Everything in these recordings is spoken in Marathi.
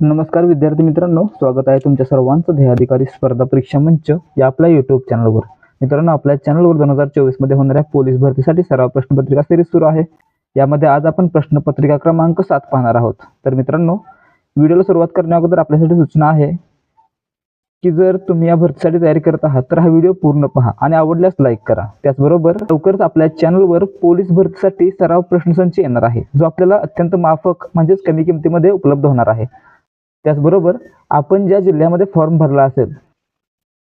नमस्कार विद्यार्थी मित्रांनो स्वागत आहे तुमच्या सर्वांचं ध्येयाधिकारी स्पर्धा परीक्षा मंच या आपल्या युट्यूब चॅनलवर मित्रांनो आपल्या चॅनलवर दोन हजार चोवीसमध्ये होणाऱ्या पोलीस भरतीसाठी सराव प्रश्नपत्रिका सिरीज सुरू आहे. यामध्ये आज आपण प्रश्नपत्रिका क्रमांक सात पाहणार आहोत. तर मित्रांनो व्हिडिओला सुरुवात करण्या अगोदर आपल्यासाठी सूचना आहे की जर तुम्ही या भरतीसाठी तयारी करत आहात तर हा व्हिडिओ पूर्ण पहा आणि आवडल्यास लाईक करा. त्याचबरोबर लवकरच आपल्या चॅनलवर पोलीस भरतीसाठी सराव प्रश्नसंच येणार आहे जो आपल्याला अत्यंत माफक म्हणजेच कमी किमतीमध्ये उपलब्ध होणार आहे. त्याचबरोबर आपण ज्या जिल्ह्यामध्ये फॉर्म भरला असेल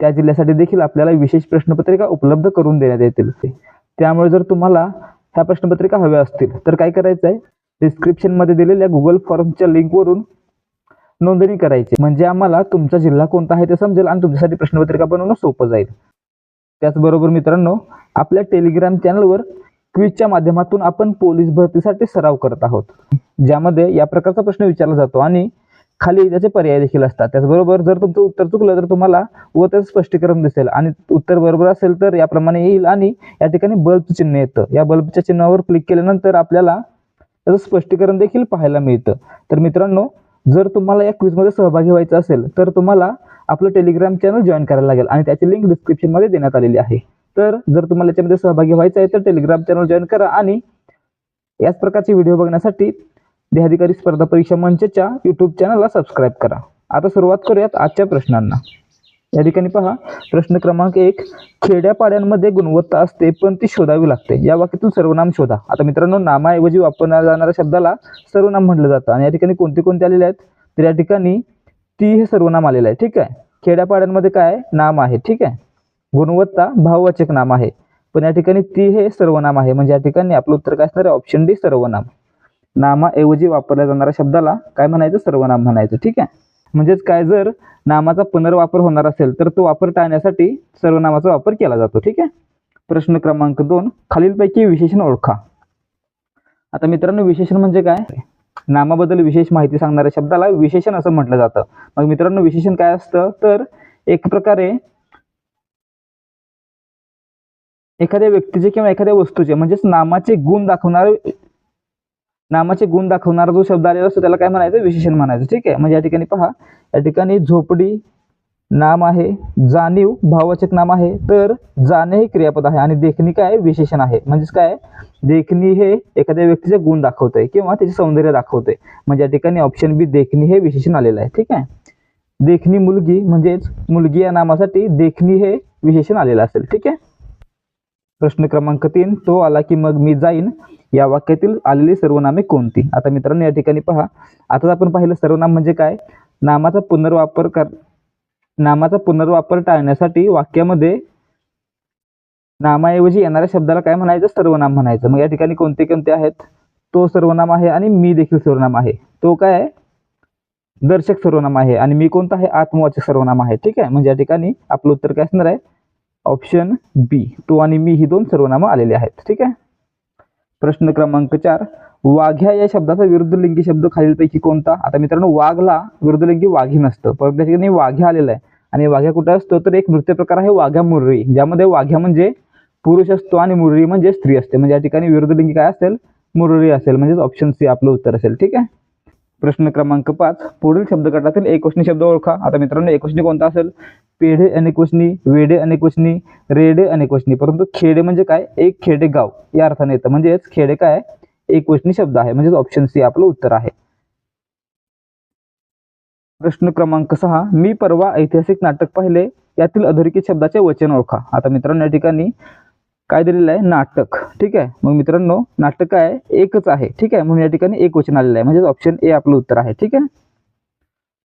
त्या जिल्ह्यासाठी देखील आपल्याला विशेष प्रश्नपत्रिका उपलब्ध करून देण्यात येतील. त्यामुळे जर तुम्हाला ह्या प्रश्नपत्रिका हव्या असतील तर काय करायचं आहे डिस्क्रिप्शनमध्ये दिलेल्या गुगल फॉर्मच्या लिंकवरून नोंदणी करायची. म्हणजे आम्हाला तुमचा जिल्हा कोणता आहे ते समजेल आणि तुमच्यासाठी प्रश्नपत्रिका बनवणं सोपं जाईल. त्याचबरोबर मित्रांनो आपल्या टेलिग्राम चॅनलवर क्विजच्या माध्यमातून आपण पोलीस भरतीसाठी सराव करत आहोत. ज्यामध्ये या प्रकारचा प्रश्न विचारला जातो आणि खाली त्याचे पर्याय देखील असतात. त्याचबरोबर जर तुमचं उत्तर चुकलं तर तुम्हाला व त्याचं स्पष्टीकरण दिसेल. आणि उत्तर बरोबर असेल तर याप्रमाणे येईल आणि या ठिकाणी बल्बचं चिन्ह येतं. या बल्बच्या चिन्हावर क्लिक केल्यानंतर आपल्याला त्याचं स्पष्टीकरण देखील पाहायला मिळतं. तर मित्रांनो जर तुम्हाला या क्विजमध्ये सहभागी व्हायचं असेल तर तुम्हाला आपलं टेलिग्राम चॅनल जॉईन करायला लागेल आणि त्याची लिंक डिस्क्रिप्शनमध्ये देण्यात आलेली आहे. तर जर तुम्हाला याच्यामध्ये सहभागी व्हायचं आहे तर टेलिग्राम चॅनल जॉईन करा आणि याच प्रकारचे व्हिडिओ बघण्यासाठी देहाधिकारी स्पर्धा परीक्षा मंचच्या यूट्यूब चॅनलला सबस्क्राईब करा. आता सुरुवात करूयात आजच्या प्रश्नांना. या ठिकाणी पहा प्रश्न क्रमांक एक खेड्यापाड्यांमध्ये गुणवत्ता असते पण ती शोधावी लागते. या वाक्यातून सर्वनाम शोधा. आता मित्रांनो नामाऐवजी वापरल्या जाणाऱ्या शब्दाला सर्वनाम म्हटलं जातं. आणि या ठिकाणी कोणते कोणते आलेले आहेत? तर या ठिकाणी ती हे सर्वनाम आलेलं आहे. ठीक आहे? खेड्यापाड्यांमध्ये काय नाम आहे. ठीक आहे? गुणवत्ता भाववाचक नाम आहे. पण या ठिकाणी ती हे सर्वनाम आहे. म्हणजे या ठिकाणी आपलं उत्तर काय असणार आहे? ऑप्शन डी सर्वनाम नामाऐवजी वापरल्या जाणाऱ्या शब्दाला काय म्हणायचं? सर्वनाम म्हणायचं. ठीक आहे? म्हणजेच काय? जर नामाचा पुनर्वापर होणार असेल तर तो वापर टाळण्यासाठी सर्वनामाचा वापर केला जातो. ठीक आहे? प्रश्न क्रमांक दोन. खालीलपैकी विशेषण ओळखा. आता मित्रांनो विशेषण म्हणजे काय? नामाबद्दल विशेष माहिती सांगणाऱ्या शब्दाला विशेषण असं म्हटलं जातं. मग मित्रांनो विशेषण काय असतं? तर एक प्रकारे एखाद्या व्यक्तीचे किंवा एखाद्या वस्तूचे म्हणजेच नामाचे गुण दाखवणारे नामाचे गुण दाखवणारा जो शब्द आलेला असतो त्याला काय म्हणायचं? विशेषण म्हणायचं. ठीक आहे? म्हणजे या ठिकाणी पहा. या ठिकाणी झोपडी नाम आहे. जाणीव भाववाचक नाम आहे. तर जाणे हे क्रियापद आहे आणि देखणी काय विशेषण आहे. म्हणजेच काय देखणी हे एखाद्या व्यक्तीचे गुण दाखवतंय किंवा त्याचे सौंदर्य दाखवतंय. म्हणजे या ठिकाणी ऑप्शन बी देखणी हे विशेषण आलेलं आहे. ठीक आहे? देखणी मुलगी म्हणजेच मुलगी या नामासाठी देखणी हे विशेषण आलेलं असेल. ठीक आहे? प्रश्न क्रमांक तीन तो आला की मग मी जाईन. या वाक्यातील आलेली सर्वनामे कोणती? आता मित्रांनो या ठिकाणी पहा. आता आपण पाहिलं सर्वनाम म्हणजे काय? नामाचा पुनर्वापर कर नामाचा पुनर्वापर टाळण्यासाठी वाक्यामध्ये नामाऐवजी येणाऱ्या शब्दाला काय म्हणायचं? सर्वनाम म्हणायचं. मग या ठिकाणी कोणते कोणते आहेत? तो सर्वनाम आहे आणि मी देखील सर्वनाम आहे. तो काय? आहे दर्शक सर्वनाम आहे आणि मी कोणता आहे? आत्मवाचक सर्वनाम आहे. ठीक आहे? म्हणजे या ठिकाणी आपलं उत्तर काय असणार आहे? ऑप्शन बी तो आणि मी ही दोन सर्वनामं आलेले आहेत. ठीक आहे? प्रश्न क्रमांक चार. वाघ्या या शब्दाचा विरुद्धलिंगी शब्द खालीलपैकी कोणता? आता मित्रांनो वाघला विरुद्धलिंगी वाघी नसतं. परंतु त्या ठिकाणी वाघ्या आलेला आहे. आणि वाघ्या कुठं असतो? तर एक नृत्य प्रकार आहे वाघ्या मुरळी ज्यामध्ये वाघ्या म्हणजे पुरुष असतो आणि मुरळी म्हणजे स्त्री असते. म्हणजे या ठिकाणी विरुद्धलिंगी काय असेल? मुरुरी असेल. म्हणजेच ऑप्शन सी आपलं उत्तर असेल. ठीक आहे? प्रश्न क्रमांक पाच. पुढील शब्दगटातील एकवचनी शब्द ओळखा. आता मित्रांनो एकवचनी कोणता असेल? पेढे अनेकवचनी वेडे अनेकवचनी रेडे अनेकवचनी परंतु खेडे म्हणजे काय? एक खेडे गाव. या अर्थाने येतं. म्हणजेच खेडे काय? एकवचनी शब्द आहे. म्हणजेच ऑप्शन सी आपलं उत्तर आहे. प्रश्न क्रमांक सहा. मी परवा ऐतिहासिक नाटक पाहिले. यातील अधोरेखित शब्दाचे वचन ओळखा. आता मित्रांनो या ठिकाणी काय दिलेलं आहे नाटक. ठीक आहे? मग मित्रांनो नाटक काय आहे? एकच आहे. ठीक आहे? म्हणून या ठिकाणी एक वचन आलेलं आहे. म्हणजेच ऑप्शन ए आपलं उत्तर आहे. ठीक आहे?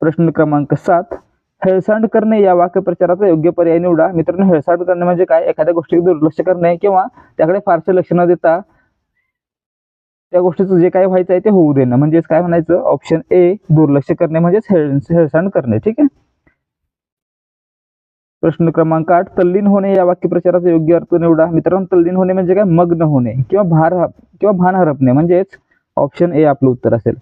प्रश्न क्रमांक सात. हेळसांड करणे या वाक्यप्रचाराचा योग्य पर्याय निवडा. मित्रांनो हेळसांड करणे म्हणजे काय? एखाद्या गोष्टीकडे दुर्लक्ष करणे किंवा त्याकडे फारसे लक्ष न देता त्या गोष्टीचं जे काय व्हायचं आहे ते होऊ देणं. म्हणजेच काय म्हणायचं? ऑप्शन ए दुर्लक्ष करणे म्हणजेच हेळ हेळसांड करणे. ठीक आहे? प्रश्न क्रमांक आठ तल्लीन होणे या वाक्यप्रचाराचा योग्य अर्थ निवडा. मित्रांनो तल्लीन होणे म्हणजे काय? मग्न होणे किंवा भार किंवा भान हरपणे. म्हणजेच ऑप्शन ए आपलं उत्तर असेल.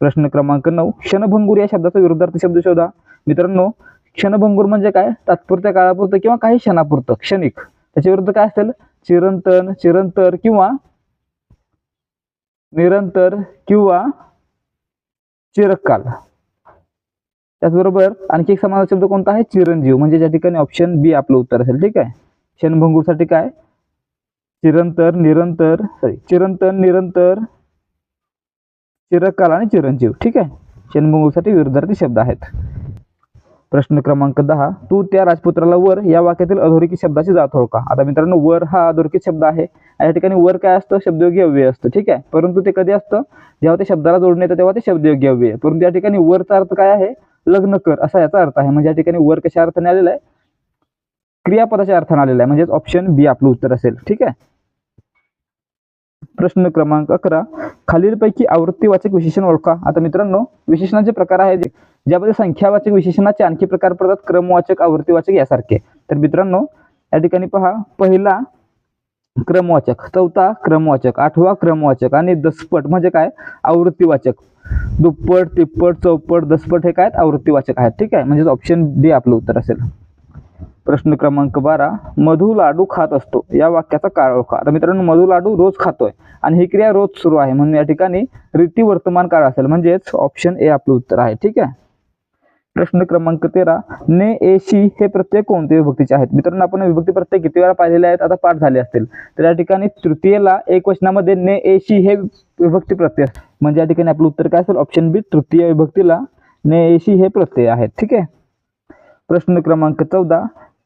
प्रश्न क्रमांक नऊ क्षणभंगूर या शब्दाचा विरुद्धार्थी शब्द शोधा. मित्रांनो क्षणभंगूर म्हणजे काय? तात्पुरत्या काळापुरतं किंवा काही क्षणापुरतं क्षणिक. त्याच्या विरुद्ध काय असेल? चिरंतन चिरंतर किंवा निरंतर किंवा चिरकाल. त्याचबरोबर आणखी एक समानार्थी शब्द कोणता आहे? चिरंजीव. म्हणजे ज्या ठिकाणी ऑप्शन बी आपलं उत्तर असेल ठीक आहे? क्षणभंगूरसाठी काय? चिरंतर निरंतर सॉरी चिरंतन निरंतर चिरकाल आणि चिरंजीव ठीक आहे? क्षणभंगूरसाठी विरुद्धार्थी शब्द आहेत. प्रश्न क्रमांक दहा. तू त्या राजपुत्राला वर या वाक्यातील अधोरेखित शब्दाची जात हो का? आता मित्रांनो वर हा अधोरेखित शब्द आहे या ठिकाणी वर काय असतं? शब्दयोगी अव्यय असतं ठीक आहे? परंतु ते कधी असतं? जेव्हा ते शब्दाला जोडणे येतं तेव्हा ते शब्दयोगी अव्यय परंतु या ठिकाणी वरचा अर्थ काय आहे? लग्न कर असा याचा अर्थ आहे. म्हणजे या ठिकाणी वर कशा अर्थाने आलेला आहे? क्रियापदाच्या अर्थाने आलेला आहे. म्हणजेच ऑप्शन बी आपलं उत्तर असेल. ठीक आहे? प्रश्न क्रमांक अकरा. खालीलपैकी आवृत्तीवाचक विशेषण ओळखा. आता मित्रांनो विशेषणाचे प्रकार आहेत ज्यामध्ये संख्यावाचक विशेषणाचे आणखी प्रकार पडतात. क्रमवाचक आवृत्तीवाचक यासारखे. तर मित्रांनो या ठिकाणी पहा. पहिला क्रमवाचक चौथा क्रमवाचक आठवा क्रमवाचक आणि दसपट. म्हणजे काय? आवृत्तीवाचक. दुप्पट तिप्पट चौपट दसपट हे काय? आवृत्तीवाचक आहेत. ठीक आहे? म्हणजेच ऑप्शन डी आपलं उत्तर असेल. प्रश्न क्रमांक बारा. मधु लाडू खात असतो. या वाक्याचा काळ ओळखा. आता मित्रांनो मधु लाडू रोज खातोय. आणि ही क्रिया रोज सुरू आहे. म्हणून या ठिकाणी रीती वर्तमान काळ असेल. म्हणजेच ऑप्शन ए आपलं उत्तर आहे. ठीक आहे? प्रश्न क्रमांक तेरा. ने एशी हे प्रत्यय कोणते विभक्तीचे आहेत? मित्रांनो आपण विभक्ती प्रत्यय किती वेळा पाहिलेले आहेत? आता पाठ झाले असतील. तर या ठिकाणी तृतीयला एक वचनामध्ये ने एशी हे विभक्ती प्रत्यय. म्हणजे या ठिकाणी आपलं उत्तर काय असेल? ऑप्शन बी तृतीय विभक्तीला नेशी हे प्रत्यय आहेत ठीक आहे? प्रश्न क्रमांक चौदा.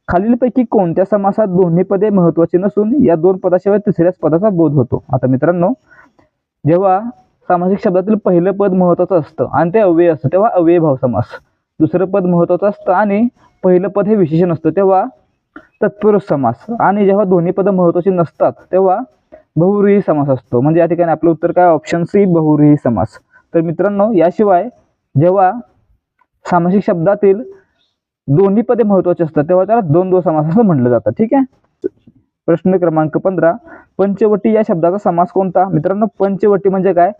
खालीलपैकी कोणत्या समासात दोन्ही पदे महत्वाची नसून या दोन पदाशिवाय तिसऱ्याच पदाचा बोध होतो? आता मित्रांनो जेव्हा सामासिक शब्दातील पहिलं पद महत्वाचं असतं आणि ते अव्यय असतं तेव्हा अव्यय भाव समास. दुसरं पद महत्वाचं असतं आणि पहिलं पद हे विशेषण असतं तेव्हा तत्पुरुष समास. आणि जेव्हा दोन्ही पदं महत्वाची नसतात तेव्हा बहुव्रीही समास असतो. म्हणजे या ठिकाणी आपलं उत्तर काय? ऑप्शन सी बहुव्रीही समास. तर मित्रांनो याशिवाय जेव्हा सामासिक शब्दातील दोन्ही पदे महत्वाची असतात तेव्हा त्याला दोन दो समास असं म्हटलं जातं. ठीक आहे? प्रश्न क्रमांक पंधरा पंचवटी या शब्दाचा समास कोणता? मित्रांनो पंचवटी म्हणजे काय?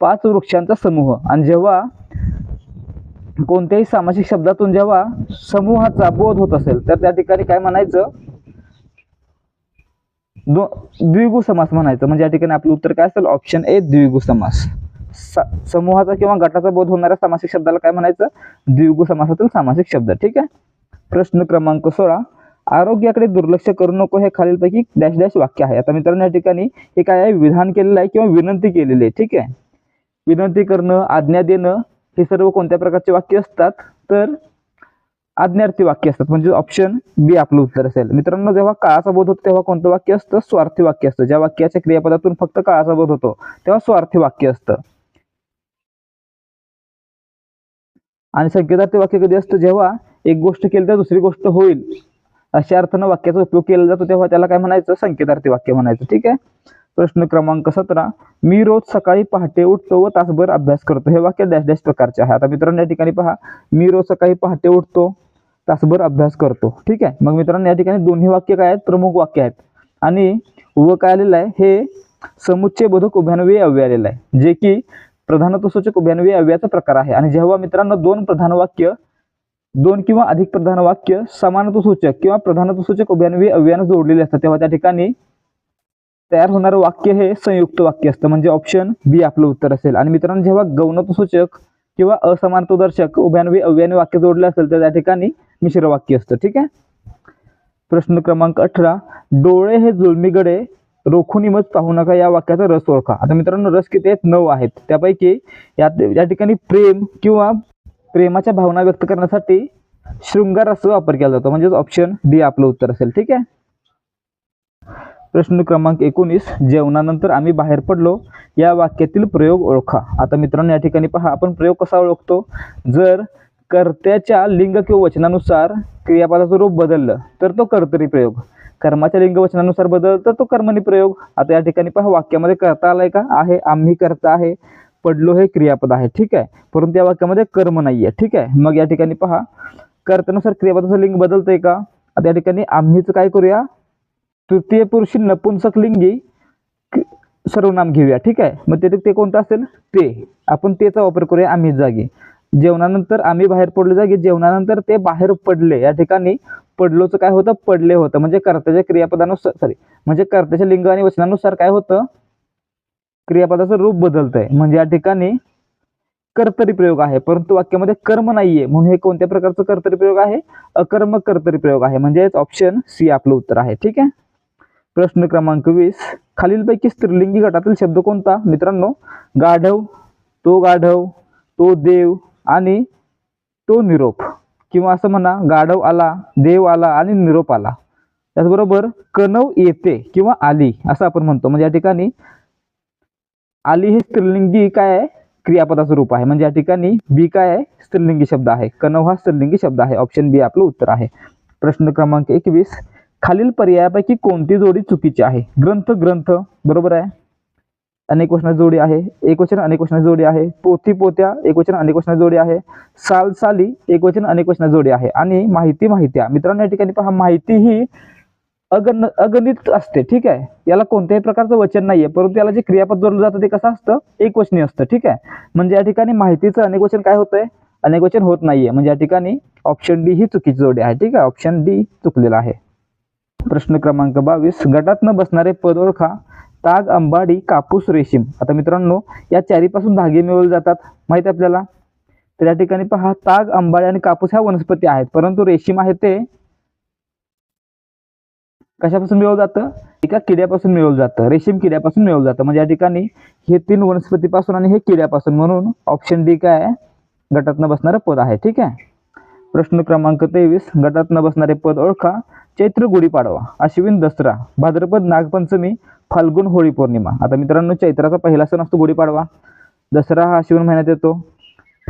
पाच वृक्षांचा समूह. आणि जेव्हा कोणत्याही सामासिक शब्दातून जेव्हा समूहाचा बोध होत असेल तर त्या ठिकाणी काय म्हणायचं? दो द्विगु समास म्हणायचं. म्हणजे या ठिकाणी आपलं उत्तर काय असेल? ऑप्शन ए द्विगु समास समूहाचा किंवा गटाचा बोध होणाऱ्या सामासिक शब्दाला काय म्हणायचं? द्विगु समासातील सामासिक शब्द. ठीक आहे? प्रश्न क्रमांक सोळा. आरोग्याकडे दुर्लक्ष करू नको हे खालीलपैकी डॅश डॅश वाक्य आहे. आता मित्रांनो या ठिकाणी हे काय आहे? विधान केलेलं आहे किंवा विनंती केलेली आहे. ठीक आहे? विनंती करणं आज्ञा देणं हे सर्व कोणत्या प्रकारचे वाक्य असतात? तर आज्ञार्थी वाक्य असतात. म्हणजे ऑप्शन बी आपलं उत्तर असेल. मित्रांनो जेव्हा काळाचा बोध होतो तेव्हा कोणतं वाक्य असतं? स्वार्थी वाक्य असतं. ज्या वाक्याच्या क्रियापदातून फक्त काळाचा बोध होतो तेव्हा स्वार्थी वाक्य असतं. आणि संकेतार्थी वाक्य कधी असतं? जेव्हा एक गोष्ट केली तर दुसरी गोष्ट होईल. अशा अर्थानं वाक्याचा उपयोग केला जातो तेव्हा त्याला काय म्हणायचं? संकेतार्थी वाक्य म्हणायचं. ठीक आहे? प्रश्न क्रमांक सतरा. मी रोज सकाळी पहाटे उठतो व तासभर अभ्यास करतो. हे वाक्य डॅश डॅश प्रकारचे आहे. आता मित्रांनो या ठिकाणी पहा. मी रोज सकाळी पहाटे उठतो तासभर अभ्यास करतो. ठीक आहे? मग मित्रांनो या ठिकाणी दोन्ही वाक्य काय आहेत? प्रमुख वाक्य आहेत. आणि व काय आलेलं आहे? हे समुच्चय बोधक उभ्यान्वयी अव्यय आलेलं आहे. जे की प्रधानत्वसूचक उभ्यान्वयी अव्ययाचा प्रकार आहे. आणि जेव्हा मित्रांनो दोन प्रधान वाक्य दोन किंवा अधिक प्रधान वाक्य समानत्वसूचक किंवा प्रधानत्वसूचक उभ्यान्वयी अव्ययानं जोडलेले असतात तेव्हा त्या ठिकाणी तयार होणारं वाक्य हे संयुक्त वाक्य असतं. म्हणजे ऑप्शन बी आपलं उत्तर असेल. आणि मित्रांनो जेव्हा गौणत्वसूचक किंवा असमानतोदर्शक उभ्यान्वयी अव्ययाने वाक्य जोडले असेल तर त्या ठिकाणी मिश्र वाक्य असतं ठीक आहे? प्रश्न क्रमांक अठरा डोळे हे जुळमीगडे रोखून मत पाहू नका या वाक्याचा रस ओळखा. आता मित्रांनो रस किती आहेत? नऊ आहेत. त्यापैकी या या ठिकाणी प्रेम किंवा प्रेमाच्या भावना व्यक्त करण्यासाठी शृंगार रस वापर केला जातो. म्हणजेच ऑप्शन डी आपलं उत्तर असेल ठीक आहे? प्रश्न क्रमांक एकोणीस जेवणानंतर आम्ही बाहेर पडलो. या वाक्यातील प्रयोग ओळखा. आता मित्रांनो या ठिकाणी पहा आपण प्रयोग कसा ओळखतो? जर कर्त्याच्या लिंग किंवा वचनानुसार क्रियापदाचं रूप बदललं तर तो कर्तरी प्रयोग. कर्माच्या लिंग वचनानुसार बदल तर तो कर्मणी प्रयोग. आता या ठिकाणी पहा वाक्यामध्ये करता आलाय का? आहे. आम्ही करता आहे. पडलो हे क्रियापद आहे. ठीक आहे? परंतु या वाक्यामध्ये कर्म नाही आहे ठीक आहे? मग या ठिकाणी पहा कर्त्यानुसार क्रियापदाचं लिंग बदलतंय का? आता या ठिकाणी आम्हीच काय करूया? तृतीय पुरुषी नपुंसक लिंगी सर्वनाम घेऊया ठीक आहे? मग ते ते कोणतं असेल? ते. आपण तेचा वापर करूया आम्ही जागी. जेवणानंतर आम्ही बाहेर पडलो जागी जेवणानंतर ते बाहेर पडले. या ठिकाणी पडलोचं काय होतं? पडले होतं. म्हणजे कर्त्याच्या क्रियापदानुसार सॉरी म्हणजे कर्त्याच्या लिंग आणि वचनानुसार काय होतं? क्रियापदाचं रूप बदलतंय. म्हणजे या ठिकाणी कर्तरी प्रयोग आहे. परंतु वाक्यामध्ये कर्म नाहीये. म्हणून हे कोणत्या प्रकारचं कर्तरी प्रयोग आहे? अकर्म कर्तरी प्रयोग आहे. म्हणजेच ऑप्शन सी आपलं उत्तर आहे. ठीक आहे? प्रश्न क्रमांक वीस. खालीलपैकी स्त्रीलिंगी गटातील शब्द कोणता? मित्रांनो गाढव तो गाढव तो देव आणि तो निरोप. किंवा असं म्हणा गाढव आला देव आला आणि निरोप आला. त्याचबरोबर कणव येते किंवा आली असं आपण म्हणतो. म्हणजे या ठिकाणी आली हे स्त्रीलिंगी काय आहे? क्रियापदाचं रूप आहे. म्हणजे या ठिकाणी बी काय आहे? स्त्रीलिंगी शब्द आहे. कणव हा स्त्रीलिंगी शब्द आहे. ऑप्शन बी आपलं उत्तर आहे. प्रश्न क्रमांक एकवीस. खालील पर्यायापैकी कोणती जोडी चुकीची आहे? ग्रंथ ग्रंथ बरोबर आहे? अनेक वचन जोडी आहे एक वचन अनेक वचन जोडी आहे. पोथी पोत्या एक वचन अनेक वचना जोडी आहे. साल साली एक वचन अनेक वचना जोडी आहे. आणि माहिती माहित्या मित्रांनो या ठिकाणी पहा माहिती ही अगण अगणित असते ठीक आहे? याला कोणत्याही प्रकारचं वचन नाहीये परंतु याला जे क्रियापद जोडलं जातं ते कसं असतं? एक वचनी असतं ठीक आहे? म्हणजे या ठिकाणी माहितीचं अनेक वचन काय होतंय? अनेक वचन होत नाहीये. म्हणजे या ठिकाणी ऑप्शन डी ही चुकीची जोडी आहे ठीक आहे? ऑप्शन डी चुकलेला आहे. प्रश्न क्रमांक बावीस. गटात न बसणारे पद ओळखा. ताग अंबाडी कापूस रेशीम. आता मित्रांनो या चारीपासून धागे मिळवले जातात. माहिती आपल्याला? तर या ठिकाणी पहा ताग अंबाडी आणि कापूस ह्या वनस्पती आहेत. परंतु रेशीम आहे ते कशापासून मिळवलं जातं? एका किड्यापासून मिळवलं जातं. रेशीम किड्यापासून मिळवलं जातं. म्हणजे या ठिकाणी हे तीन वनस्पतीपासून आणि हे किड्यापासून म्हणून ऑप्शन डी काय आहे? गटात न बसणारं पद आहे. ठीक आहे? प्रश्न क्रमांक तेवीस. गटात न बसणारे पद ओळखा. चैत्र गुढीपाडवा अश्विन दसरा भाद्रपद नागपंचमी फाल्गुन होळी पौर्णिमा. आता मित्रांनो चैत्राचा पहिला सण असतो गुढीपाडवा दसरा हा अश्विन महिन्यात येतो.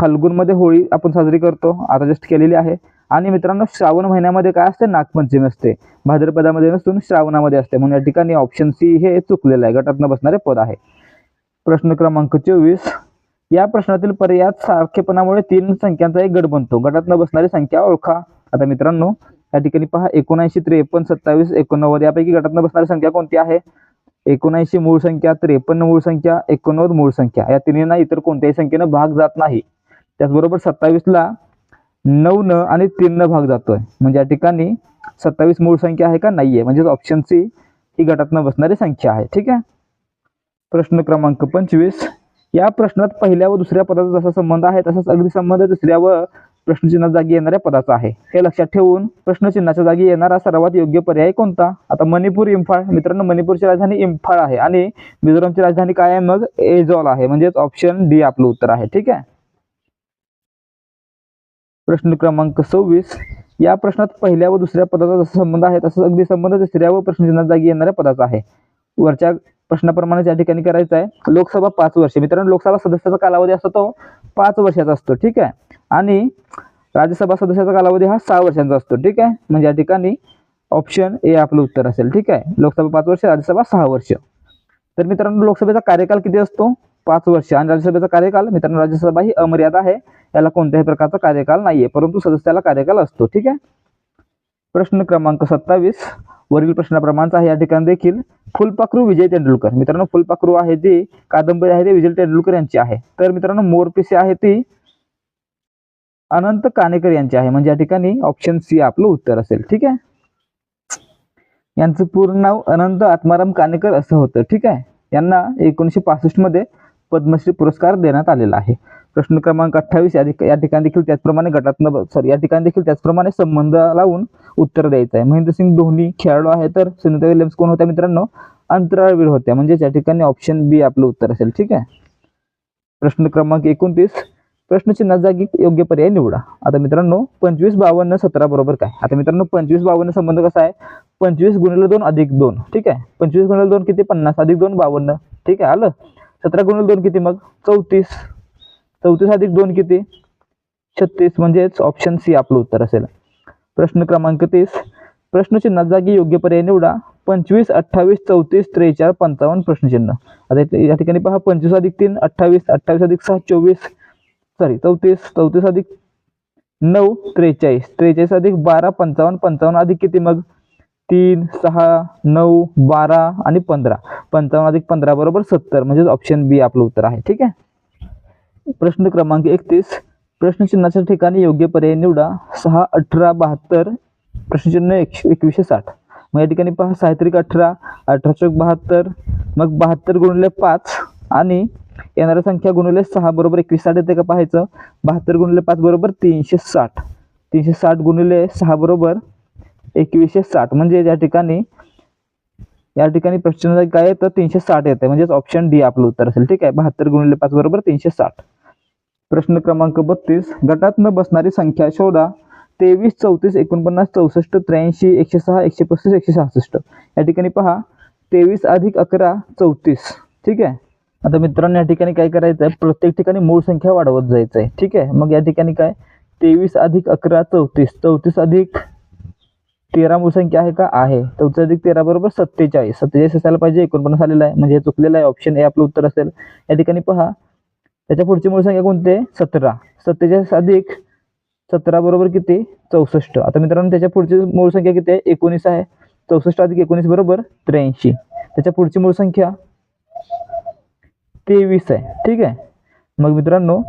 फाल्गुनमध्ये होळी आपण साजरी करतो. आता जस्ट केलेली आहे. आणि मित्रांनो श्रावण महिन्यामध्ये काय असते? नागपंचमी असते. भाद्रपदामध्ये नसून श्रावणामध्ये असते. म्हणून या ठिकाणी ऑप्शन सी हे चुकलेलं आहे. गटातनं बसणारे पद आहे. प्रश्न क्रमांक चोवीस. या प्रश्नातील पर्यायात सारखेपणामुळे तीन संख्यांचा एक गट बनतो. गटातनं बसणारी संख्या ओळखा. आता मित्रांनो या ठिकाणी पहा एकोणऐंशी त्रेपन्न सत्तावीस एकोणनव्वद यापैकी गटात बसणारी संख्या कोणती आहे? एकोणऐंशी मूळ संख्या त्रेपन्न मूळ संख्या एकोणनव्वद मूळ संख्या या तिन्हींना इतर कोणत्याही संख्येनं भाग जात नाही. त्याचबरोबर सत्तावीसला नऊ न आणि तीन न भाग जातोय. म्हणजे या ठिकाणी सत्तावीस मूळ संख्या आहे का? नाहीये. म्हणजे ऑप्शन सी ही गटात न बसणारी संख्या आहे. ठीक आहे? प्रश्न क्रमांक पंचवीस. या प्रश्नात पहिल्या व दुसऱ्या पदाचा जसा संबंध आहे तसाच अगदी संबंध तिसऱ्या व प्रश्नचिन्हा जागी येणाऱ्या पदाचा आहे. हे लक्षात ठेवून प्रश्नचिन्हाच्या जागी येणारा सर्वात योग्य पर्याय कोणता? आता मणिपूर इम्फाळ. मित्रांनो मणिपूरची राजधानी इम्फाळ आहे आणि मिझोरामची राजधानी काय आहे? मग एजॉल आहे. म्हणजेच ऑप्शन डी आपलं उत्तर आहे. ठीक आहे? प्रश्न क्रमांक सव्वीस. या प्रश्नात पहिल्या व दुसऱ्या पदाचा जसा संबंध आहे तसाच अगदी संबंध तिसऱ्या व प्रश्नचिन्हात जागी येणाऱ्या पदाचा आहे. वरच्या प्रश्नाप्रमाणे या ठिकाणी करायचं आहे लोकसभा पाच वर्ष. मित्रांनो लोकसभा सदस्याचा कालावधी असतो तो पाच वर्षाचा असतो. ठीक आहे? आणि राज्यसभा सदस्याचा कालावधी हा सहा वर्षांचा असतो ठीक आहे? म्हणजे या ठिकाणी ऑप्शन ए आपलं उत्तर असेल ठीक आहे? लोकसभा पाच वर्ष राज्यसभा सहा वर्ष. तर मित्रांनो लोकसभेचा कार्यकाल किती असतो? पाच वर्ष. आणि राज्यसभेचा कार्यकाल मित्रांनो राज्यसभा ही अमर्यादा आहे. याला कोणत्याही प्रकारचा कार्यकाल नाहीये परंतु सदस्याला कार्यकाल असतो ठीक आहे? प्रश्न क्रमांक सत्तावीस वरील प्रश्नाप्रमाणचा आहे. या ठिकाणी देखील फुलपाखरू विजय तेंडुलकर. मित्रांनो फुलपाखरू आहे ती कादंबरी आहे ती विजय तेंडुलकर यांची आहे. तर मित्रांनो मोरपिसे आहे ती अनंत कानेकर यांचे आहे. म्हणजे या ठिकाणी ऑप्शन सी आपलं उत्तर असेल. ठीक आहे? यांचं पूर्ण नाव अनंत आत्माराम कानेकर असं होतं. ठीक आहे? यांना एकोणीसशे पासष्टमध्ये पद्मश्री पुरस्कार देण्यात आलेला आहे. प्रश्न क्रमांक अठ्ठावीस या ठिकाणी देखील त्याचप्रमाणे गटातनं सॉरी या ठिकाणी देखील त्याचप्रमाणे संबंध लावून उत्तर द्यायचं आहे. महेंद्रसिंग धोनी खेळाडू आहे तर सुनीता विल्यम्स कोण होत्या मित्रांनो? अंतराळवीर होत्या. म्हणजे या ठिकाणी ऑप्शन बी आपलं उत्तर असेल. ठीक आहे? प्रश्न क्रमांक एकोणतीस. प्रश्नचिन्हा जागी योग्य पर्याय निवडा. आता मित्रांनो पंचवीस बावन्न सतरा बरोबर काय? आता मित्रांनो पंचवीस बावन्न संबंध कसा आहे? पंचवीस गुणिले दोन अधिक दोन ठीक आहे? पंचवीस गुणिले दोन किती? पन्नास अधिक दोन बावन्न ठीक आहे? आलं? सतरा गुणिले दोन किती मग? चौतीस. चौतीस अधिक दोन किती? छत्तीस. म्हणजेच ऑप्शन सी आपलं उत्तर असेल. प्रश्न क्रमांक तीस. प्रश्नचिन्हात जागी योग्य पर्याय निवडा. पंचवीस अठ्ठावीस चौतीस त्रेचाळीस पंचावन्न प्रश्नचिन्ह. आता या ठिकाणी पहा पंचवीस अधिक तीन अठ्ठावीस अठ्ठावीस अधिक सहा चोवीस. सॉरी चौतीस चौतीस अधिक नऊ त्रेचाळीस. त्रेचाळीस अधिक बारा पंचावन्न पंचावन्न अधिक किती मग? तीन सहा नऊ बारा आणि पंधरा. पंचावन्न अधिक पंधरा बरोबर सत्तर. म्हणजेच ऑप्शन बी आपलं उत्तर आहे. ठीक आहे? प्रश्न क्रमांक एकतीस. प्रश्नचिन्हाच्या ठिकाणी योग्य पर्याय निवडा. सहा अठरा बहात्तर. प्रश्नचिन्ह एकशे एकवीसशे साठ. मग या ठिकाणी पहा साहित्रिक अठरा अठरा चौक बहात्तर. मग बहात्तर गुणले पाच आणि येणाऱ्या संख्या गुणिले सहा बरोबर एकवीस साठ येते का पाहायचं? बहात्तर गुणिले पाच बरोबर तीनशे साठ. तीनशे साठ गुणिले सहा बरोबर एकवीसशे साठ. म्हणजे या ठिकाणी या ठिकाणी प्रश्न काय येतं तीनशे साठ येते. म्हणजेच ऑप्शन डी आपलं उत्तर असेल. ठीक आहे? बहात्तर गुणिले पाच बरोबर तीनशे साठ. प्रश्न क्रमांक बत्तीस. गटात न बसणारी संख्या शोधा. तेवीस चौतीस एकोणपन्नास चौसष्ट त्र्याऐंशी एकशे सहा एकशे पस्तीस एकशे सहासष्ट. या ठिकाणी पहा. तेवीस अधिक अकरा चौतीस. ठीक आहे? आता मित्रांनो या ठिकाणी काय करायचं आहे प्रत्येक ठिकाणी मूळ संख्या वाढवत जायचं आहे ठीक आहे? मग या ठिकाणी काय? तेवीस अधिक अकरा चौतीस. चौतीस अधिक तेरा मूळ संख्या आहे का? आहे. चौतीस अधिक तेरा बरोबर सत्तेचाळीस. सत्तेचाळीस असायला पाहिजे. एकोणपन्नास आलेला आहे. म्हणजे हे चुकलेलं आहे. ऑप्शन ए आपलं उत्तर असेल. या ठिकाणी पहा. त्याच्या पुढची मूळ संख्या कोणती आहे? सतरा. सत्तेचाळीस अधिक सतरा बरोबर किती? चौसष्ट. आता मित्रांनो त्याच्या पुढची मूळ संख्या किती आहे? एकोणीस आहे. चौसष्ट अधिक एकोणीस बरोबर त्र्याऐंशी. त्याच्या पुढची मूळ संख्या तेवीस आहे. ठीक आहे? मग मित्रांनो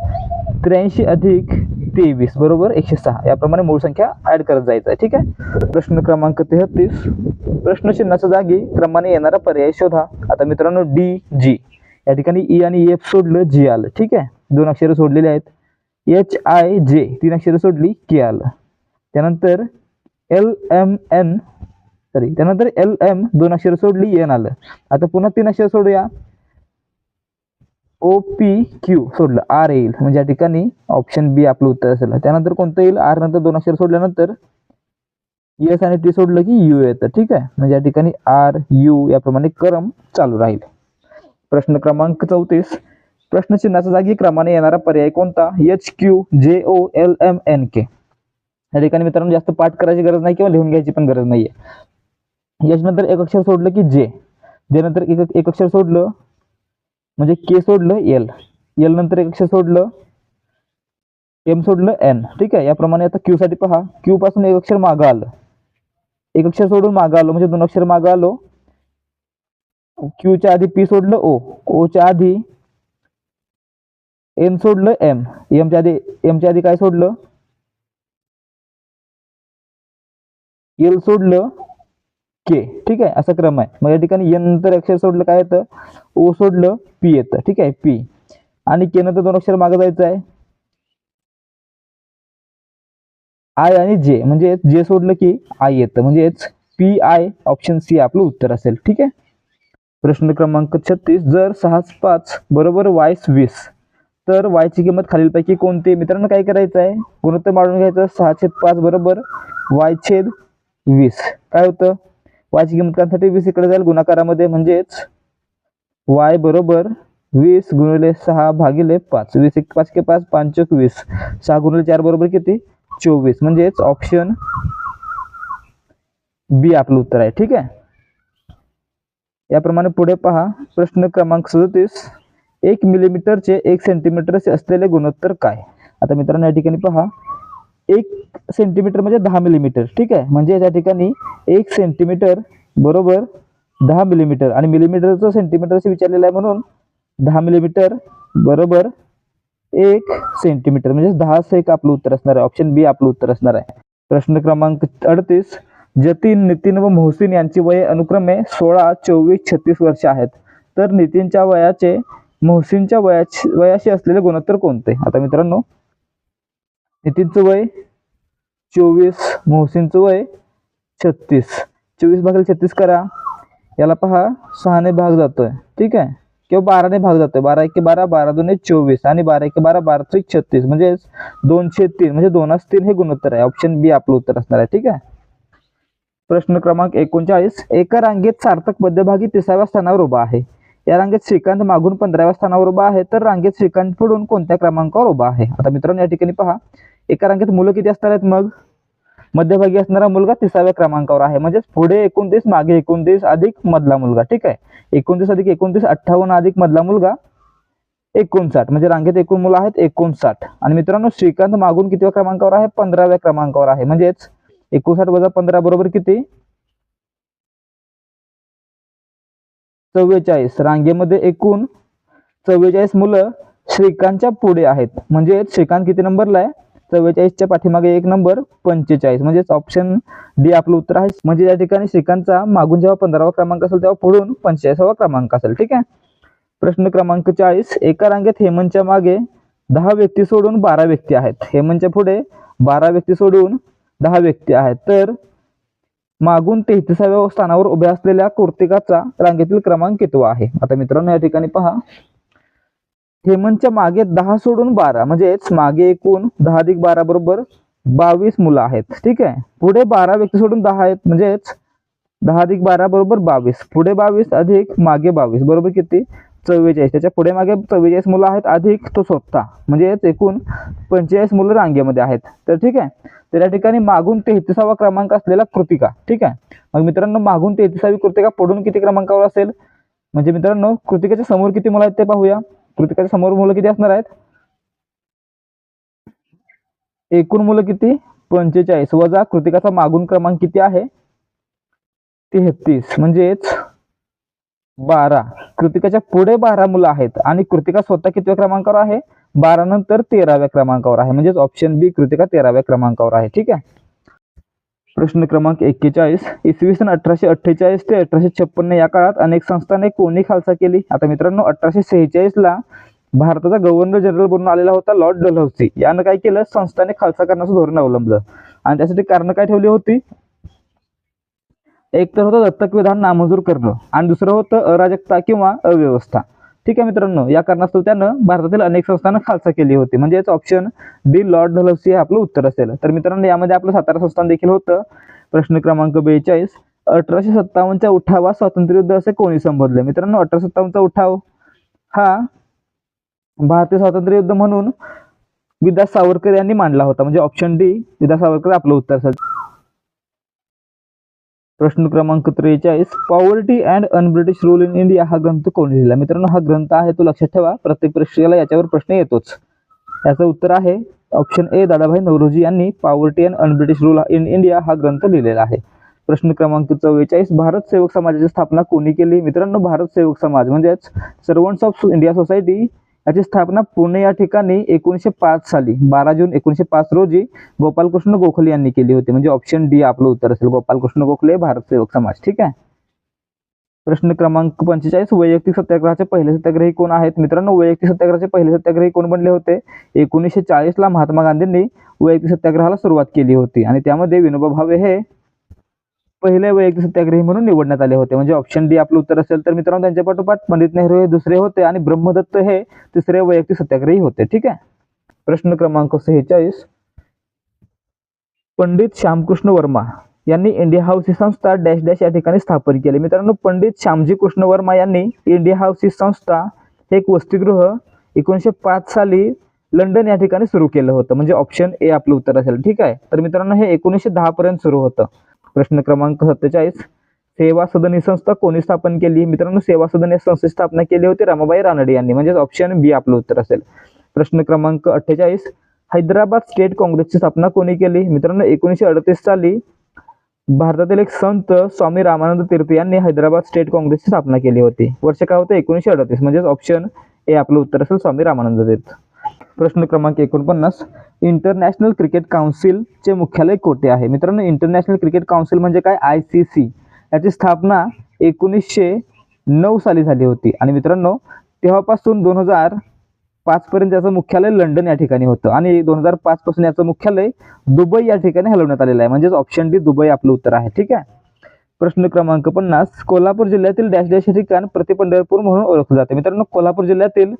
त्र्याऐंशी अधिक तेवीस बरोबर? एकशे सहा. याप्रमाणे मूळ संख्या ऍड करत जायचं आहे. ठीक आहे? प्रश्न क्रमांक तेहतीस. प्रश्न चिन्हाच्या जागी क्रमाने येणारा पर्याय शोधा. आता मित्रांनो डी जी या ठिकाणी ई आणि एफ सोडलं जी आलं. ठीक आहे? दोन अक्षरं सोडलेली आहेत. एच आय जे तीन अक्षरं सोडली के आलं. त्यानंतर एल एम एन सॉरी त्यानंतर एल एम दोन अक्षरं सोडली एन आलं. आता पुन्हा तीन अक्षर सोडूया. ओ पी क्यू सोडलं आर येईल. म्हणजे या ठिकाणी ऑप्शन बी आपलं उत्तर असेल. त्यानंतर कोणतं येईल? आर नंतर दोन अक्षर सोडल्यानंतर एस आणि टी सोडलं की यू येतं. ठीक आहे? म्हणजे या ठिकाणी आर यू याप्रमाणे क्रम चालू राहील. प्रश्न क्रमांक चौतीस. प्रश्न चिन्हाच्या जागी क्रमाने येणारा पर्याय कोणता? H Q J O L M N K या ठिकाणी मित्रांनो जास्त पाठ करायची गरज नाही किंवा लिहून घ्यायची पण गरज नाहीये. याच्यानंतर एक अक्षर सोडलं की जे जे नंतर एक एक अक्षर सोडलं म्हणजे के सोडलं एल एल नंतर एक अक्षर सोडलं एम सोडलं एन ठीक आहे? याप्रमाणे आता क्यू साठी पहा. क्यू पासून एक अक्षर मागं आलं. एक अक्षर सोडून मागं आलो. म्हणजे दोन अक्षर मागं आलो. क्यूच्या आधी पी सोडलं ओ ओच्या आधी एम सोडलं एम एमच्या आधी एमच्या आधी काय सोडलं? एल सोडलं के ठीक आहे? असा क्रम आहे. मग या ठिकाणी एन नंतर अक्षर सोडलं काय येतं? ओ सोडलं पी येतं ठीक आहे? पी आणि के नंतर दोन अक्षर मागे जायचं आहे. आय आणि जे म्हणजे जे सोडलं की आय येतं. म्हणजेच पी आय ऑप्शन सी आपलं उत्तर असेल ठीक आहे? प्रश्न क्रमांक छत्तीस. जर सहा पाच बरोबर वायस वीस तर वायची किंमत खालीलपैकी कोणती मित्रांनो काय करायचं आहे? गुणोत्तर मांडून घ्यायचं. सहा छेद पाच बरोबर वाय छेद वीस. काय होतं? वायची किंमत काढण्यासाठी वीस इकडे जाईल. गुणाकारामध्ये म्हणजेच वाय बरोबर वीस गुणिले सहा भागिले पाच. वीस एक पाच के पाच पाच वीस. सहा गुणिले चार बरोबर किती? चोवीस. म्हणजेच ऑप्शन बी आपलं उत्तर आहे. ठीक आहे? याप्रमाणे पुढे पहा. प्रश्न क्रमांक सदतीस. एक मिलीमीटरचे एक सेंटीमीटरचे असलेले गुणोत्तर काय? आता मित्रांनो या ठिकाणी पहा. एक सेंटीमीटर म्हणजे दहा मिलीमीटर ठीक आहे? म्हणजे याच्या ठिकाणी एक सेंटीमीटर बरोबर दहा मिलीमीटर आणि मिलीमीटरचं सेंटीमीटरशी विचारलेलं आहे म्हणून दहा मिलीमीटर बरोबर एक सेंटीमीटर म्हणजे दहा एक आपलं उत्तर असणार आहे. ऑप्शन बी आपलं उत्तर असणार आहे. प्रश्न क्रमांक अडतीस जतीन नितीन व मोहसिन यांची वय अनुक्रमे सोळा चोवीस छत्तीस वर्ष आहेत. तर नितीनच्या वयाचे मोहसिनच्या वयाचे वयाशी असलेले गुणोत्तर कोणते? आता मित्रांनो नितीनचं वय चोवीस मोहसिनचं वय छत्तीस. चोवीस भागेल छत्तीस करा. याला पहा सहाने भाग जातोय. ठीक आहे? किंवा बाराने भाग जातोय. बारा एके बारा बारा दोन चोवीस. आणि बारा एके बारा बारा त्रिक छत्तीस. म्हणजेच दोनशे तीन. म्हणजे दोनास तीन हे गुणोत्तर आहे. ऑप्शन बी आपलं उत्तर असणार आहे. ठीक आहे? प्रश्न क्रमांक एकोणचाळीस. एका रांगेत सार्थक मध्यभागी तिसाव्या स्थानावर उभा आहे. या रांगेत श्रीकांत मागून पंधराव्या स्थानावर उभा आहे. तर रांगेत श्रीकांत पुढून कोणत्या क्रमांकावर उभा आहे? आता मित्रांनो या ठिकाणी पहा. एका रांगेत मुलं किती असणार आहेत मग? मध्यभागी असणारा मुलगा तिसाव्या क्रमांकावर आहे. म्हणजेच पुढे एकोणतीस मागे एकोणतीस अधिक मधला मुलगा. ठीक आहे? एकोणतीस अधिक एकोणतीस अठ्ठावन्न अधिक मधला मुलगा एकोणसाठ. म्हणजे रांगेत एकूण मुलं आहेत एकोणसाठ. आणि मित्रांनो श्रीकांत मागून कितव्या क्रमांकावर आहे? पंधराव्या क्रमांकावर आहे. म्हणजेच एकोणसाठ वजा पंधरा बरोबर किती? चव्वेचाळीस. रांगेमध्ये एकूण चव्वेचाळीस मुलं श्रीकांतच्या पुढे आहेत. म्हणजे श्रीकांत किती नंबरला आहे? चव्वेचाळीसच्या पाठीमागे एक नंबर पंचेचाळीस. म्हणजेच ऑप्शन डी आपलं उत्तर आहे. म्हणजे या ठिकाणी श्रीकांतचा मागून जेव्हा पंधरावा क्रमांक असेल तेव्हा पुढून पंचेचाळीसावा क्रमांक असेल. ठीक आहे? प्रश्न क्रमांक चाळीस एका रांगेत हेमंतच्या मागे दहा व्यक्ती सोडून बारा व्यक्ती आहेत. हेमंतच्या पुढे बारा व्यक्ती सोडून दहा व्यक्ती आहेत. तर मागून तेहतीसाव्या स्थानावर उभ्या असलेल्या कुर्तिकाचा रांगेतील क्रमांक कितवा आहे? आता मित्रांनो या ठिकाणी पहा. हेमंतच्या मागे दहा सोडून बारा म्हणजेच मागे एकूण दहा अधिक बारा बरोबर बावीस मुलं आहेत. ठीक आहे? पुढे बारा व्यक्ती सोडून दहा आहेत म्हणजेच दहा अधिक बारा बरोबर बावीस. पुढे बावीस अधिक मागे बावीस बरोबर किती? चव्वेचाळीस. त्याच्या पुढे मागे चव्वेचाळीस मुलं आहेत अधिक तो स्वतः म्हणजेच एकूण पंचेचाळीस मुलं रांगेमध्ये आहेत. तर ठीक आहे? तर या ठिकाणी मागून तेहतीसावा क्रमांक असलेला कृतिका ठीक आहे? मग मित्रांनो मागून तेहतीसावी कृतिका पुढून किती क्रमांकावर असेल? म्हणजे मित्रांनो कृतिकेच्या समोर किती मुलं आहेत ते पाहूया. कृतिकाच्या समोर मुलं किती असणार आहेत? एकूण मुलं किती? पंचेचाळीस. वजा कृतिकाचा मागून क्रमांक किती आहे? तेहतीस. म्हणजेच बारा. कृतिकाच्या पुढे बारा मुलं आहेत आणि कृतिका स्वतः कितव्या क्रमांकावर आहे? बारा नंतर तेराव्या क्रमांकावर आहे. म्हणजेच ऑप्शन बी कृतिका तेराव्या क्रमांकावर आहे. ठीक आहे? प्रश्न क्रमांक एक्केचाळीस. इसवी सन अठराशे अठ्ठेचाळीस ते अठराशे छप्पन्न या काळात अनेक संस्थाने कोणी खालसा केली. आता मित्रांनो अठराशे सेहेचाळीस ला भारताचा गव्हर्नर जनरल बनून आलेला होता लॉर्ड डलहौसी यानं काय केलं? संस्थाने खालसा करण्याचं धोरण अवलंबलं. आणि त्यासाठी कारण काय ठेवली होती? एक तर होतं दत्तक विधान नामंजूर करणं आणि दुसरं होतं अराजकता किंवा अव्यवस्था. ठीक आहे मित्रांनो या कारणास्तव त्यानं भारतातील अनेक संस्थानं खालसा केली होती. म्हणजेच ऑप्शन बी लॉर्ड ढलसी हे आपलं उत्तर असेल. तर मित्रांनो यामध्ये आपलं सातारा संस्थान देखील होतं. प्रश्न क्रमांक बेचाळीस अठराशे सत्तावन्नच्या उठावा स्वातंत्र्य युद्ध असे कोणी संबोधले? मित्रांनो अठराशे सत्तावन्नचा उठाव हा भारतीय स्वातंत्र्य युद्ध म्हणून विद्या सावरकर यांनी मांडला होता. म्हणजे ऑप्शन डी विद्या सावरकर आपलं उत्तर असेल. प्रश्न क्रमांक त्रेचाळीस poverty and unBritish rule in India हा ग्रंथ कोणी लिहिला? मित्रांनो हा ग्रंथ आहे तो लक्षात ठेवा. प्रत्येक परीक्षेला याच्यावर प्रश्न येतोच. याचं उत्तर आहे ऑप्शन ए दादाभाई नवरोजी यांनी poverty and unBritish rule in India हा ग्रंथ लिहिलेला आहे. प्रश्न क्रमांक चव्वेचाळीस भारत सेवक समाजाची स्थापना कोणी केली? मित्रांनो भारत सेवक समाज म्हणजेच सर्वंट्स ऑफ इंडिया सोसायटी याची स्थापना पुणे या ठिकाणी एकोणीसशे पाच साली बारा जून एकोणीसशे पाच रोजी गोपालकृष्ण गोखले यांनी केली होती. म्हणजे ऑप्शन डी आपलं उत्तर असेल. गोपालकृष्ण गोखले भारत सेवक समाज. ठीक आहे? प्रश्न क्रमांक पंचेचाळीस वैयक्तिक सत्याग्रहाचे पहिले सत्याग्रही कोण आहेत? मित्रांनो वैयक्तिक सत्याग्रहाचे पहिले सत्याग्रही कोण बनले होते? एकोणीसशे चाळीसला महात्मा गांधींनी वैयक्तिक सत्याग्रहाला सुरुवात केली होती. आणि त्यामध्ये विनोबा भावे हे पहिले वैयक्तिक सत्याग्रही म्हणून निवडण्यात आले होते. म्हणजे ऑप्शन डी आपलं उत्तर असेल तर मित्रांनो त्यांच्या पाठोपाठ पंडित नेहरू हे दुसरे होते आणि ब्रह्मदत्त हे तिसरे वैयक्तिक सत्याग्रही होते. ठीक आहे? प्रश्न क्रमांक सेहेचाळीस. पंडित श्यामकृष्ण वर्मा यांनी इंडिया हाऊस ही संस्था डॅश डॅश या ठिकाणी स्थापन केली. मित्रांनो पंडित श्यामजी कृष्ण वर्मा यांनी इंडिया हाऊस ही संस्था हे एक वसतिगृह एकोणीसशे पाच साली लंडन या ठिकाणी सुरू केलं होतं. म्हणजे ऑप्शन ए आपलं उत्तर असेल. ठीक आहे? तर मित्रांनो हे एकोणीसशे दहा पर्यंत सुरू होतं. प्रश्न क्रमांक सत्तेचाळीस. सेवा सदन ही संस्था कोणी स्थापन केली? मित्रांनो सेवा सदन या संस्थेची स्थापना केली होती रामाबाई रानडे यांनी. म्हणजेच ऑप्शन बी आपलं उत्तर असेल. प्रश्न क्रमांक अठ्ठेचाळीस. हैदराबाद स्टेट काँग्रेसची स्थापना कोणी केली? मित्रांनो एकोणीसशे अडतीस साली भारतातील एक संत स्वामी रामानंद तीर्थ यांनी हैदराबाद स्टेट काँग्रेसची स्थापना केली होती. वर्ष काय होतं? एकोणीसशे अडतीस. म्हणजेच ऑप्शन ए आपलं उत्तर असेल स्वामी रामानंद तीर्थ. प्रश्न क्रमांक एकोणपन्नास इंटरनॅशनल क्रिकेट काउन्सिलचे मुख्यालय कोठे आहे? मित्रांनो इंटरनॅशनल क्रिकेट काउन्सिल म्हणजे काय? आय सी सी याची स्थापना एकोणीसशे नऊ साली झाली होती. आणि मित्रांनो तेव्हापासून दोन हजार पाचपर्यंत याचं मुख्यालय लंडन या ठिकाणी होतं. आणि दोन हजार पाचपासून याचं मुख्यालय दुबई या ठिकाणी हलवण्यात आलेलं आहे. म्हणजेच ऑप्शन डी दुबई आपलं उत्तर आहे. ठीक आहे? प्रश्न क्रमांक पन्नास कोल्हापूर जिल्ह्यातील डॅश डॅश हे ठिकाण प्रतिपंढरपूर म्हणून ओळखलं जाते. मित्रांनो कोल्हापूर जिल्ह्यातील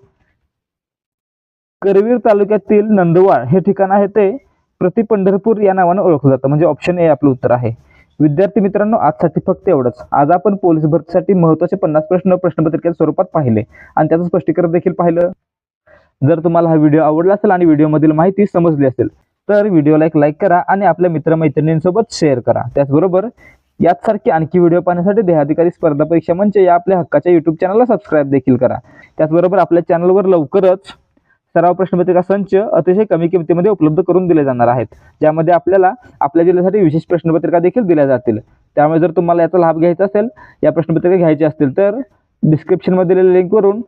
करवीर तालुक्यातील नंदवाळ हे ठिकाण आहे ते प्रति पंढरपूर या नावानं ओळखलं जातं. म्हणजे ऑप्शन ए आपलं उत्तर आहे. विद्यार्थी मित्रांनो आजसाठी फक्त एवढंच. आज आपण पोलीस भरतीसाठी महत्त्वाचे पन्नास प्रश्न प्रश्नपत्रिकेच्या स्वरूपात पाहिले. आणि त्याचं स्पष्टीकरण देखील पाहिलं. जर तुम्हाला हा व्हिडिओ आवडला असेल आणि व्हिडिओमधील माहिती समजली असेल तर व्हिडिओला एक लाईक करा आणि आपल्या मित्रमैत्रिणींसोबत शेअर करा. त्याचबरोबर याचसारखे आणखी व्हिडिओ पाहण्यासाठी देहाधिकारी स्पर्धा परीक्षा मंच या आपल्या हक्काच्या युट्यूब चॅनलला सबस्क्राईब देखील करा. त्याचबरोबर आपल्या चॅनलवर लवकरच सराव प्रश्नपत्रिका संच अतिशय कमी किमतीमध्ये उपलब्ध करून दिले जाणार आहेत. ज्यामध्ये आपल्याला आपल्या जिल्ह्यासाठी विशेष प्रश्नपत्रिका देखील दिल्या जातील. त्यामुळे जर तुम्हाला याचा लाभ घ्यायचा असेल या प्रश्नपत्रिका घ्यायची असतील तर डिस्क्रिप्शनमध्ये दिलेल्या लिंकवरून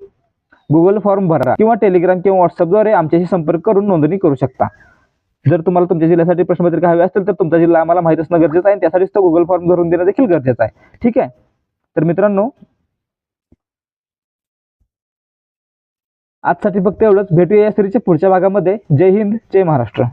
गुगल फॉर्म भरा किंवा टेलिग्राम किंवा व्हॉट्सअपद्वारे आमच्याशी संपर्क करून नोंदणी करू शकता. जर तुम्हाला तुमच्या जिल्ह्यासाठी प्रश्नपत्रिका हवी असेल तर तुमचा जिल्हा आम्हाला माहीत असणं गरजेचं आहे त्यासाठीच तो गुगल फॉर्म भरून देणं देखील गरजेचं आहे. ठीक आहे? तर मित्रांनो आजसाठी फक्त एवढंच. भेटूया या सिरीजच्या पुढच्या भागामध्ये. जय हिंद जय महाराष्ट्र.